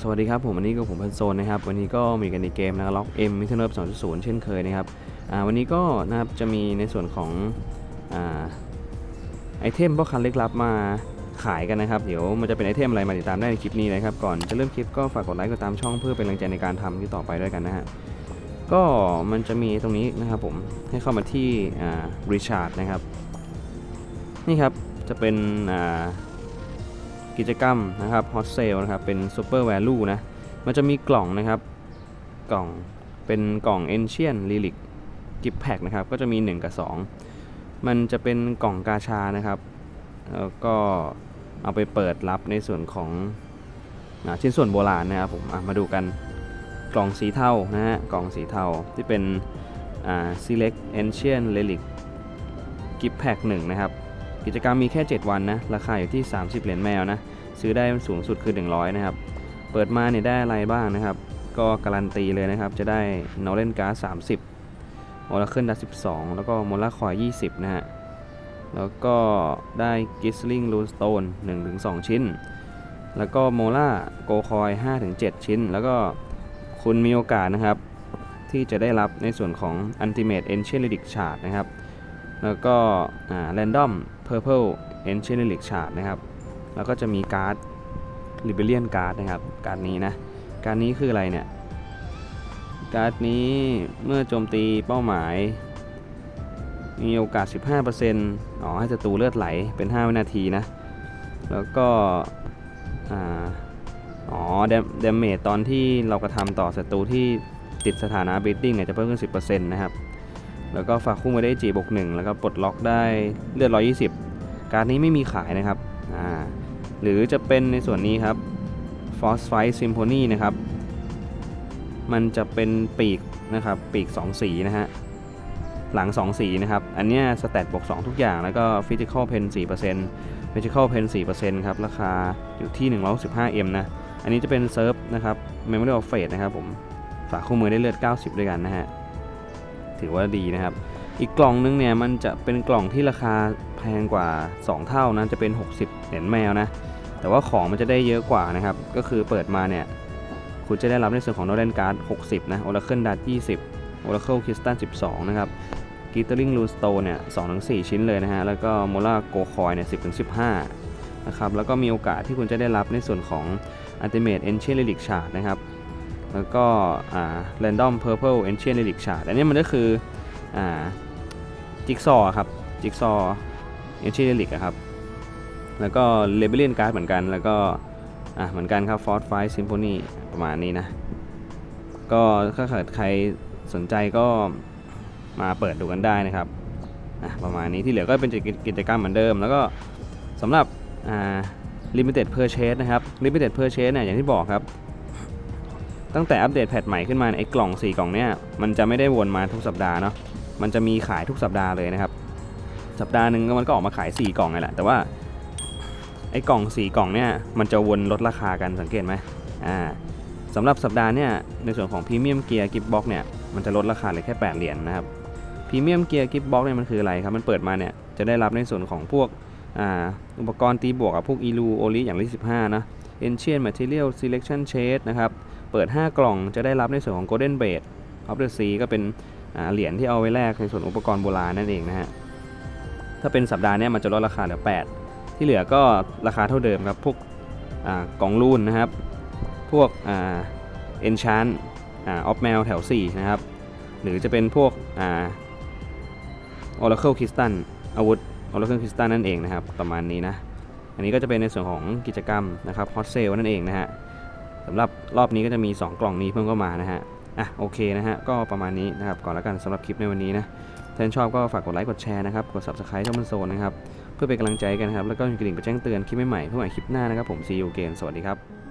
สวัสดีครับผมวันนี้ก็ผมพันโซนนะครับวันนี้ก็มีกันในเกมนะครับล็อกเอ็มมิทเนอร์สองจุดศูนย์เช่นเคยนะครับวันนี้ก็นะครับจะมีในส่วนของอไอเทมพ่อคันเล็กลับมาขายกันนะครับ เดี๋ยวมันจะเป็นไอเทมอะไรมาติดตามได้ในคลิปนี้นะครับ ก่อนจะเริ่มคลิปก็ฝากกดไลค์กดตามช่องเพื่อเป็นกำลังใจในการทำที่ต่อไปด้วยกันนะฮะก็มันจะมีตรงนี้นะครับผมให้เข้ามาที่ริชาร์ดนะครับนี่ครับจะเป็นอ่า กิจกรรมนะครับฮอตเซลนะครับเป็นซูเปอร์แวลูนะมันจะมีกล่องนะครับกล่องเป็นกล่อง Ancient Relic Gift Pack นะครับก็จะมี 1 กับ 2 มันจะเป็นกล่องกาชานะครับแล้วก็เอาไปเปิดรับในส่วนของอชิ้นส่วนโบราณนะครับผมมาดูกันกล่องสีเทานะฮะกล่องสีเทาที่เป็นอ่า Select Ancient Relic Gift Pack 1 นะครับ กิจกรรมมีแค่ 7 วันนะ ราคาอยู่ที่ 30 เหรียญแมวนะ ซื้อได้สูงสุดคือ 100 นะครับ เปิดมาเนี่ยได้อะไรบ้างนะครับ ก็การันตีเลยนะครับ จะได้นอเลนการ์ด30โอลาเคิลดั12 แล้วก็โมลาคอย 20 นะฮะ แล้วก็ได้กิสลิงลูนสโตน1-2 ชิ้น แล้วก็โมล่าโกคอย 5-7 ชิ้น แล้วก็คุณมีโอกาสนะครับ ที่จะได้รับในส่วนของ Ultimate Ancient Relic Shard นะครับ แล้วก็อ่า Random Purple Ancient Relic Shard นะครับ แล้วก็จะมีการ์ด Rebellion Card นะครับ การ์ดนี้นะ การ์ดนี้คืออะไรเนี่ย การ์ดนี้เมื่อโจมตีเป้าหมาย มีโอกาส 15%อ๋อให้ศัตรูเลือดไหลเป็น 5 วินาทีนะ แล้วก็อ่าอ๋อเดมเมจตอนที่เรากระทำต่อศัตรูที่ติดสถานะเบดดิ้งเนี่ยจะเพิ่มขึ้น 10%นะครับ แล้วก็ฝากคู่มาได้จีบวกหนึ่งแล้วก็ปลดล็อกได้เลือด 120 การดนี้ไม่มีขายนะครับอ่าหรือจะเป็นในส่วนนี้ครับ Force Fight Symphony นะครับ มันจะเป็นปีกนะครับปีก 2 สีนะฮะหลัง 2 สีนะครับ อันนี้สแตทบวก 2 ทุกอย่าง แล้วก็ Physical Pen 4% Physical Pen 4%ครับ ราคาอยู่ที่ 165M นะ อันนี้จะเป็นเซิร์ฟนะครับ Memory of Fate นะครับผม ฝากคู่มือได้เลือด 90 ด้วยกันนะฮะ ถือว่าดีนะครับ อีกกล่องนึงเนี่ย มันจะเป็นกล่องที่ราคา พงกว่า 2 เท่านะจะเป็น 60 เหรียญแมวนะ แต่ว่าของมันจะได้เยอะกว่านะครับ ก็คือเปิดมาเนี่ย คุณจะได้รับในส่วนของโนเ a นการ์ด60 นะ Oracle Dart 20 Oracle Crystal 12 นะครับ Glittering Rune Stone เนี่ย2-4 ชิ้นเลยนะฮะ แล้วก็ Mola Go Coin เนี่ย10-15 นะครับ แล้วก็มีโอกาสที่คุณจะได้รับในส่วนของ Ultimate Ancient Relic Shard นะครับ แล้วก็อ่า Random Purple Ancient Relic Shard อันนี้มันก็คืออ่าจิ๊กซอครับ จิ๊กซอ Ancient Relic อะครับแล้วก็ Rebellion Card เหมือนกันแล้วก็อะเหมือนกันครับ Force Fight Symphony ประมาณนี้นะ ก็ถ้าเกิดใครสนใจก็มาเปิดดูกันได้นะครับอะประมาณนี้ที่เหลือก็เป็นกิจกรรมเหมือนเดิม แล้วก็สำหรับอ่า Limited Purchase นะครับ Limited Purchase เนี่ยอย่างที่บอกครับ ตั้งแต่อัปเดตแพทใหม่ขึ้นมาเนี่ยไอ้กล่อง 4 กล่องเนี่ยมันจะไม่ได้วนมาทุกสัปดาห์เนาะมันจะมีขายทุกสัปดาห์เลยนะครับ สัปดาห์หนึ่งมันก็ออกมาขาย 4 กล่องนี่แหละแต่ว่าไอ้กล่อง 4 กล่องเนี่ยมันจะวนลดราคากันสังเกตไหมอ่าสำหรับสัปดาห์เนี่ยในส่วนของพรีเมียมเกียร์กิฟบ็อกเนี่ยมันจะลดราคาเหลือแค่ 8 เหรียญนะครับพรีเมียมเกียร์กิฟบ็อกเนี่ยมันคืออะไรครับ มันเปิดมาเนี่ยจะได้รับในส่วนของพวกอ่าอุปกรณ์ตีบวกกับพวกอีลูโอลิอย่างที่15นะ Ancient Material Selection Shade นะครับเปิด 5 กล่องจะได้รับในส่วนของ Golden b a d of the Sea ก็เป็นอ่าเหรียญที่เอาไว้แลกในส่วนอุปกรณ์โบราณนั่นเองนะฮะ ถ้าเป็นสัปดาห์นี้มันจะลดราคาเหลือ 8 ที่เหลือก็ราคาเท่าเดิมครับ พวกกล่องรูนนะครับ พวกเอ่า Enchant อ่า Off Mail แถว 4 นะครับ หรือจะเป็นพวกอ่า Oracle Crystal อาวุธ Oracle Crystal นั่นเองนะครับ ประมาณนี้นะ อันนี้ก็จะเป็นในส่วนของกิจกรรมนะครับ Hot Sale นั่นเองนะฮะสำหรับรอบนี้ก็จะมี 2 กล่องนี้เพิ่มเข้ามานะฮะ อะโอเคนะฮะก็ประมาณนี้นะครับก่อนแล้วกันสำหรับคลิปในวันนี้นะถ้าท่านชอบก็ฝากกดไลค์กดแชร์นะครับกด subscribe ช่องมันโซนนะครับเพื่อเป็นกำลังใจกันนะครับแล้วก็กระดิ่งไปแจ้งเตือนคลิปใหม่ๆเพื่อใหม่คลิปหน้านะครับผมซีโอเกนสวัสดีครับ